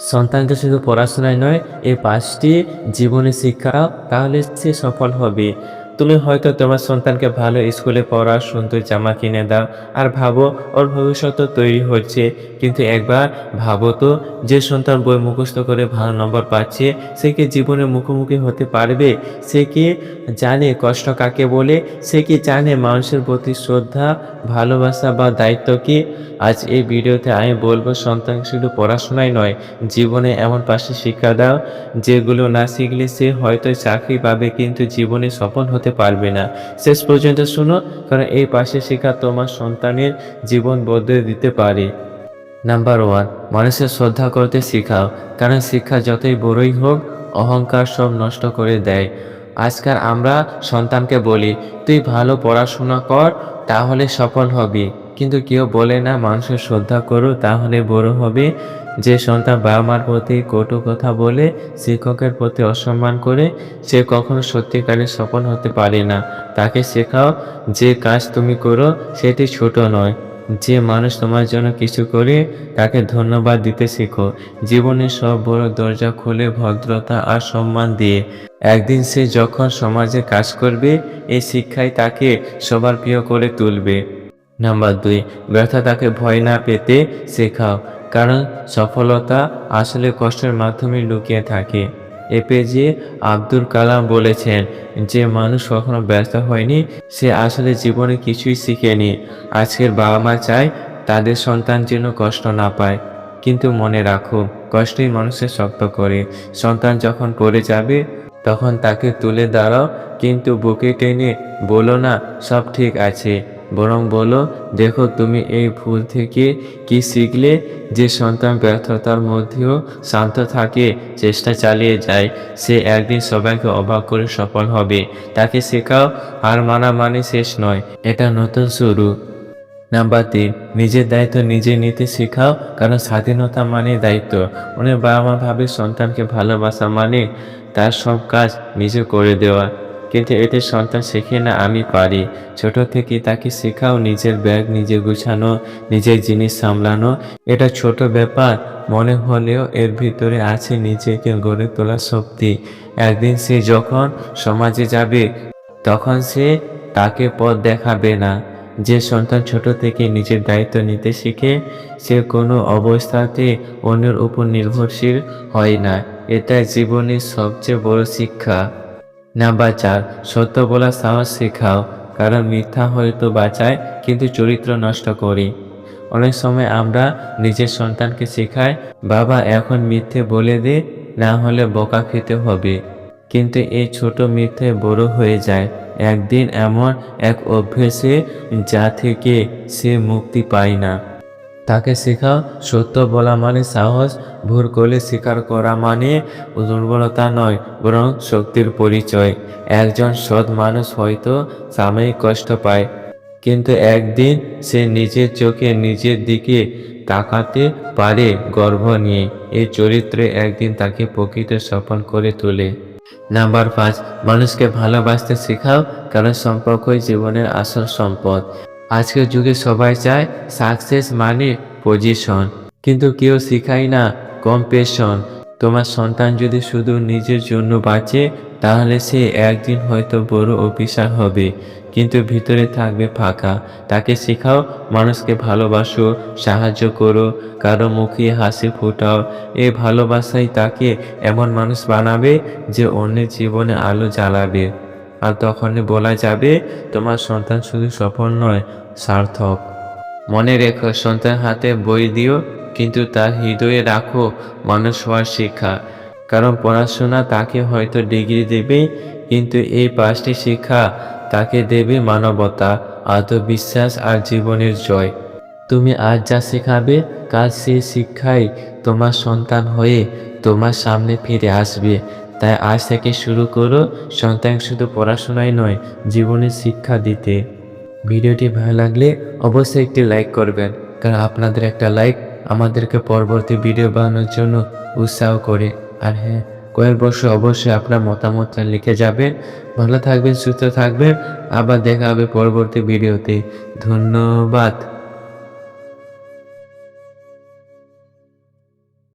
সন্তানকে শুধু পড়াশোনায় নয় এই পাঁচটি জীবনে শিক্ষা তাহলে সে সফল হবে। তুমি হয়তো তোমার সন্তানকে ভালো স্কুলে পড়া সুন্দর জামা কিনে দাও আর ভাবো ওর ভবিষ্যৎ তৈরি হচ্ছে। কিন্তু একবার ভাবো তো, যে সন্তান বই মুখস্থ করে ভালো নম্বর পাচ্ছে, সে কি জীবনে মুখোমুখি হতে পারবে? সে কি জানে কষ্ট কাকে বলে? সে কি জানে মানুষের প্রতি শ্রদ্ধা, ভালোবাসা বা দায়িত্ব কি? আজ এই ভিডিওতে আমি বলব সন্তান শুধু পড়াশোনায় নয়, জীবনে এমন পাশে শিক্ষা দাও, যেগুলো না শিখলে সে হয়তো চাকরি পাবে কিন্তু জীবনে সফল হতে পারবে না। শেষ পর্যন্ত শুনো, কারণ এই পাশে শিক্ষা তোমার সন্তানের জীবন বদলে দিতে পারে। নাম্বার ওয়ান মানুষের শ্রদ্ধা করতে শেখাও, কারণ শিক্ষা যতই বড়ই হোক, অহংকার সব নষ্ট করে দেয়। আজকাল আমরা সন্তানকে বলি, তুই ভালো পড়াশোনা কর, তাহলে সফল হবি। কিন্তু কেউ বলে না, মানুষের শ্রদ্ধা করো, তাহলে বড় হবে। যে সন্তান বাবা মার প্রতি কটু কথা বলে শিক্ষকের প্রতি অসম্মান করে, সে কখনো সত্যিকারের সফল হতে পারে না। তাকে শেখাও, যে কাজ তুমি করো, সেটি ছোট নয়। যে মানুষ তোমার জন্য কিছু করে, তাকে ধন্যবাদ দিতে শেখো। জীবনের সব বড় দরজা খুলে ভদ্রতা আর সম্মান দিয়ে। একদিন সে যখন সমাজে কাজ করবে এই শিক্ষাই তাকে সবার প্রিয় করে তুলবে। নাম্বার দুই ব্যর্থতাকে ভয় না পেতে শেখাও, কারণ সফলতা আসলে কষ্টের মাধ্যমে লুকিয়ে থাকে। এপিজে আব্দুল কালাম বলেছেন, যে মানুষ কখনো ব্যস্ত হয়নি, সে আসলে জীবনে কিছুই শিখেনি। আজকের বাবা মা চায় তাদের সন্তান যেন কষ্ট না পায়। কিন্তু মনে রাখো, কষ্টই মানুষের শক্ত করে। সন্তান যখন পড়ে যাবে, তখন তাকে তুলে দাঁড়াও, কিন্তু বুকে টেনে বলো না, সব ঠিক আছে। বরং বলো, দেখো তুমি এই ভুল থেকে কি শিখলে যে সন্তান ব্যর্থতার মধ্যেও শান্ত থাকে, চেষ্টা চালিয়ে যায়, সে একদিন সবাইকে অবাক করে সফল হবে। তাকে শেখাও আর মানা মানে শেষ নয়, এটা নতুন শুরু। নাম্বার তিন, নিজের দায়িত্ব নিজে নিতে শেখাও, কারণ স্বাধীনতা মানে দায়িত্ব। অনেক বাবা মা ভাবে সন্তানকে ভালোবাসা মানে তার সব কাজ নিজে করে দেওয়া। কিন্তু এতে সন্তান শেখে না, আমি পারি। ছোট থেকে তাকে শেখাও, নিজের ব্যাগ নিজে গুছানো, নিজের জিনিস সামলানো, এটা ছোট ব্যাপার। মনে হলেও এর ভিতরে আছে নিজেকে গড়ে তোলার শক্তি। একদিন সে যখন সমাজে যাবে, তখন সে তাকে পথ দেখাবে না। যে সন্তান ছোট থেকে নিজের দায়িত্ব নিতে শিখে, সে কোনো অবস্থাতে অন্যের উপর নির্ভরশীল হয় না। এটা জীবনের সবচেয়ে বড় শিক্ষা। নাম্বার চার সত্য বলা সাহস শেখাও, কারণ মিথ্যা হয়তো বাঁচায়, কিন্তু চরিত্র নষ্ট করি। অনেক সময় আমরা নিজের সন্তানকে শেখাই, বাবা, এখন মিথ্যে বলে দে, না হলে বকা খেতে হবে। কিন্তু এই ছোট মিথ্যে বড় হয়ে যায়। একদিন এমন এক অভ্যেসে যা থেকে সে মুক্তি পায় না। তাকে শেখাও সত্য বলা মানে সাহস, ভুল করলে স্বীকার করা মানে দুর্বলতা নয়, বরং শক্তির পরিচয়। একজন সৎ মানুষ হয়তো সাময়িক কষ্ট পায়, কিন্তু একদিন সে নিজের চোখে নিজের দিকে তাকাতে পারে গর্ব নিয়ে। এই চরিত্রে একদিন তাকে প্রকৃত সফল করে তোলে। নাম্বার পাঁচ, মানুষকে ভালোবাসতে শেখাও, কারণ সম্পর্কই জীবনের আসল সম্পদ। আজকের যুগে সবাই চায় সাকসেস মানে পজিশন কিন্তু কেউ শেখায় না কম্পেশন তোমার সন্তান যদি শুধু নিজের জন্য বাঁচে, তাহলে সে একদিন হয়তো বড় অফিসার হবে। কিন্তু ভিতরে থাকবে ফাঁকা। তাকে শেখাও, মানুষকে ভালোবাসো, সাহায্য করো, কারও মুখে হাসি ফোটাও। এই ভালোবাসাই তাকে এমন মানুষ বানাবে যে অন্যের জীবনে আলো জ্বালাবে। আর তখনই বলা যাবে, তোমার সন্তান শুধু সফল নয়, সার্থক। মনে রেখো সন্তান হাতে বই দিও, কিন্তু তার হৃদয়ে রাখো মানুষ হওয়ার শিক্ষা। কারণ পড়াশোনা তাকে হয়তো ডিগ্রি দেবে, কিন্তু এই পাঁচটি শিক্ষা তাকে দেবে মানবতা, আত্মবিশ্বাস আর জীবনের জয়। তুমি আজ যা শেখাবে, কাল সেই শিক্ষাই তোমার সন্তান হয়ে তোমার সামনে ফিরে আসবে। তাই আজ থেকে শুরু করো। সন্তান শুধু পড়াশোনায় নয় জীবনের শিক্ষা দিতে। ভিডিওটি ভালো লাগলে অবশ্যই একটি লাইক করবেন, কারণ আপনাদের একটা লাইক আমাদেরকে পরবর্তী ভিডিও বানানোর জন্য উৎসাহ করে। আর হ্যাঁ কয়েক বছর অবশ্যই আপনার মতামতটা লিখে যাবেন। ভালো থাকবেন, সুস্থ থাকবেন। আবার দেখা হবে পরবর্তী ভিডিওতে। ধন্যবাদ।